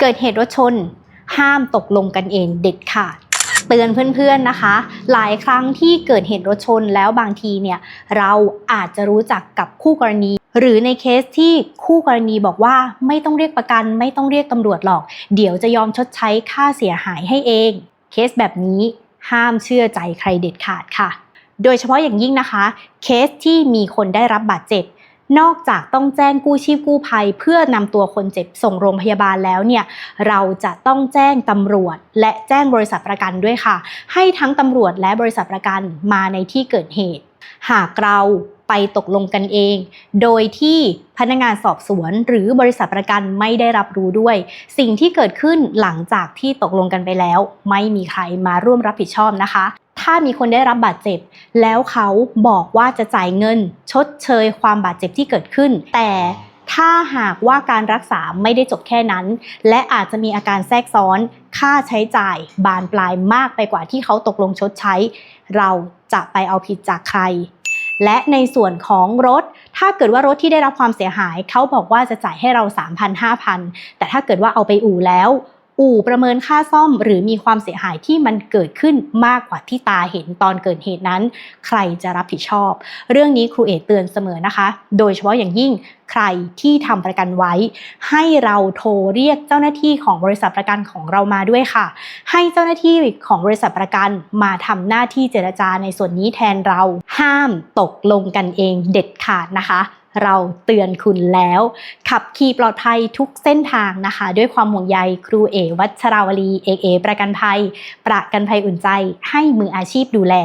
เกิดเหตุรถชน ห้ามตกลงกันเองเด็ดขาดเตือนเพื่อนๆนะคะ หลายครั้งที่เกิดเหตุรถชนแล้วบางทีเนี่ยเราอาจจะรู้จักกับคู่กรณี หรือในเคสที่คู่กรณีบอกว่าไม่ต้องเรียกประกัน ไม่ต้องเรียกตำรวจหรอก เดี๋ยวจะยอมชดใช้ค่าเสียหายให้เอง เคสแบบนี้ห้ามเชื่อใจใครเด็ดขาดค่ะ โดยเฉพาะอย่างยิ่งนะคะ เคสที่มีคนได้รับบาดเจ็บ นอกจากต้องแจ้งกู้ชีพกู้ภัย เพื่อนำตัวคนเจ็บส่งโรงพยาบาลแล้วเนี่ยเราจะต้องแจ้งตำรวจ และแจ้งบริษัทประกันด้วยค่ะ ให้ทั้งตำรวจและบริษัทประกันมาในที่เกิดเหตุ หากเราไปตกลงกันเอง โดยที่พนักงานสอบสวนหรือบริษัทประกันไม่ได้รับรู้ด้วย สิ่งที่เกิดขึ้นหลังจากที่ตกลงกันไปแล้ว ไม่มีใครมาร่วมรับผิดชอบนะคะ ถ้ามีคนได้รับบาดเจ็บ แล้วเขาบอกว่าจะจ่ายเงิน ชดเชยความบาดเจ็บที่เกิดขึ้น แต่ถ้าหากว่าการรักษาไม่ได้จบแค่นั้น และอาจจะมีอาการแทรกซ้อน ค่าใช้จ่ายบานปลายมากไปกว่าที่เขาตกลงชดใช้ เราจะไปเอาผิดจากใคร และในส่วนของรถ ถ้าเกิดว่ารถที่ได้รับความเสียหาย เขาบอกว่าจะจ่ายให้เรา 3,000 5,000 แต่ถ้าเกิดว่าเอาไปอู่แล้ว อู่ประเมินค่าซ่อม หรือมีความเสียหายที่มันเกิดขึ้นมากกว่าที่ตาเห็นตอนเกิดเหตุนั้น ใครจะรับผิดชอบ เรื่องนี้ครูเอเตือนเสมอนะคะ โดยเฉพาะอย่างยิ่งใครที่ทำประกันไว้ ให้เราโทรเรียกเจ้าหน้าที่ของบริษัทประกันของเรามาด้วยค่ะ ให้เจ้าหน้าที่ของบริษัทประกันมาทำหน้าที่เจรจาในส่วนนี้แทนเราห้ามตกลงกันเองเด็ดขาดนะคะ เราเตือนคุณแล้ว ขับขี่ปลอดภัยทุกเส้นทางนะคะ ด้วยความห่วงใยครูเอวัชราวลีเอกเอประกันภัย ประกันภัยอุ่นใจให้มืออาชีพดูแล